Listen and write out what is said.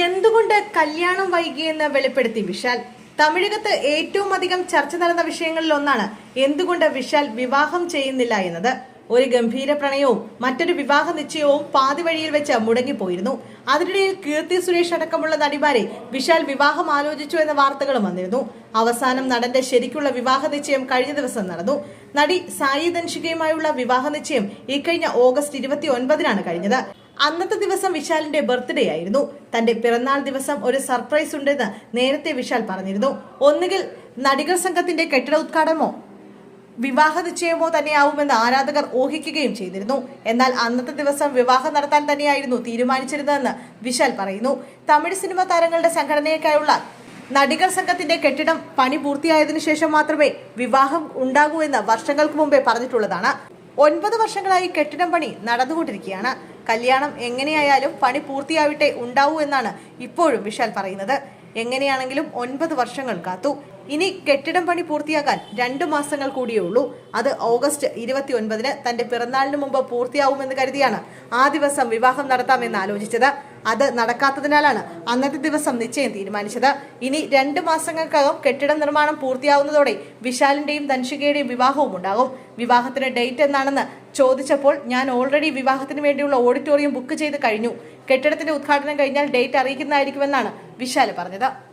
എന്തുകൊണ്ട് കല്യാണം വൈകിയെന്ന് വെളിപ്പെടുത്തി വിശാൽ? തമിഴകത്ത് ഏറ്റവും അധികം ചർച്ച നടന്ന വിഷയങ്ങളിൽ ഒന്നാണ് എന്തുകൊണ്ട് വിശാൽ വിവാഹം ചെയ്യുന്നില്ല എന്നത്. ഒരു ഗംഭീര പ്രണയവും മറ്റൊരു വിവാഹ നിശ്ചയവും പാതി വഴിയിൽ വെച്ച് മുടങ്ങിപ്പോയിരുന്നു. അതിനിടയിൽ കീർത്തി സുരേഷ് അടക്കമുള്ള നടിമാരെ വിശാൽ വിവാഹം ആലോചിച്ചു എന്ന വാർത്തകളും വന്നിരുന്നു. അവസാനം നടന്റെ ശരിക്കുള്ള വിവാഹ നിശ്ചയം കഴിഞ്ഞ ദിവസം നടന്നു. നടി സായി ദൻഷികയുമായുള്ള വിവാഹ നിശ്ചയം ഇക്കഴിഞ്ഞ ഓഗസ്റ്റ് ഇരുപത്തി ഒൻപതിനാണ് കഴിഞ്ഞത്. അന്നത്തെ ദിവസം വിശാലിന്റെ ബർത്ത്ഡേ ആയിരുന്നു. തന്റെ പിറന്നാൾ ദിവസം ഒരു സർപ്രൈസ് ഉണ്ടെന്ന് നേരത്തെ വിശാൽ പറഞ്ഞിരുന്നു. ഒന്നുകിൽ നടികർ സംഘത്തിന്റെ കെട്ടിട ഉദ്ഘാടനമോ വിവാഹ നിശ്ചയമോ തന്നെയാവുമെന്ന് ആരാധകർ ഊഹിക്കുകയും ചെയ്തിരുന്നു. എന്നാൽ അന്നത്തെ ദിവസം വിവാഹം നടത്താൻ തന്നെയായിരുന്നു തീരുമാനിച്ചിരുന്നതെന്ന് വിശാൽ പറയുന്നു. തമിഴ് സിനിമ താരങ്ങളുടെ സംഘടനയ്ക്കായുള്ള നടികർ സംഘത്തിന്റെ കെട്ടിടം പണി പൂർത്തിയായതിനു ശേഷം മാത്രമേ വിവാഹം ഉണ്ടാകൂ എന്ന് വർഷങ്ങൾക്ക് മുമ്പേ പറഞ്ഞിട്ടുള്ളതാണ്. ഒൻപത് വർഷങ്ങളായി കെട്ടിടം പണി നടന്നുകൊണ്ടിരിക്കുകയാണ്. കല്യാണം എങ്ങനെയായാലും പണി പൂർത്തിയാവട്ടെ ഉണ്ടാവൂ എന്നാണ് ഇപ്പോഴും വിശാൽ പറയുന്നത്. എങ്ങനെയാണെങ്കിലും ഒൻപത് വർഷങ്ങൾ കാത്തു. ഇനി കെട്ടിടം പണി പൂർത്തിയാക്കാൻ രണ്ടു മാസങ്ങൾ കൂടിയേ ഉള്ളൂ. അത് ഓഗസ്റ്റ് ഇരുപത്തി ഒൻപതിന് തന്റെ പിറന്നാളിന് മുമ്പ് പൂർത്തിയാവുമെന്ന് കരുതിയാണ് ആ ദിവസം വിവാഹം നടത്താമെന്ന് ആലോചിച്ചത്. അത് നടക്കാത്തതിനാലാണ് അന്നത്തെ ദിവസം നിശ്ചയം തീരുമാനിച്ചത്. ഇനി രണ്ട് മാസങ്ങൾക്കകം കെട്ടിട നിർമ്മാണം പൂർത്തിയാവുന്നതോടെ വിശാലിന്റെയും ധൻഷികയുടെയും വിവാഹവും ഉണ്ടാകും. വിവാഹത്തിന് ഡേറ്റ് എന്നാണെന്ന് ചോദിച്ചപ്പോൾ ഞാൻ ഓൾറെഡി വിവാഹത്തിന് വേണ്ടിയുള്ള ഓഡിറ്റോറിയം ബുക്ക് ചെയ്ത് കഴിഞ്ഞു. കെട്ടിടത്തിന്റെ ഉദ്ഘാടനം കഴിഞ്ഞാൽ ഡേറ്റ് അറിയിക്കുന്നതായിരിക്കുമെന്നാണ് വിശാൽ പറഞ്ഞത്.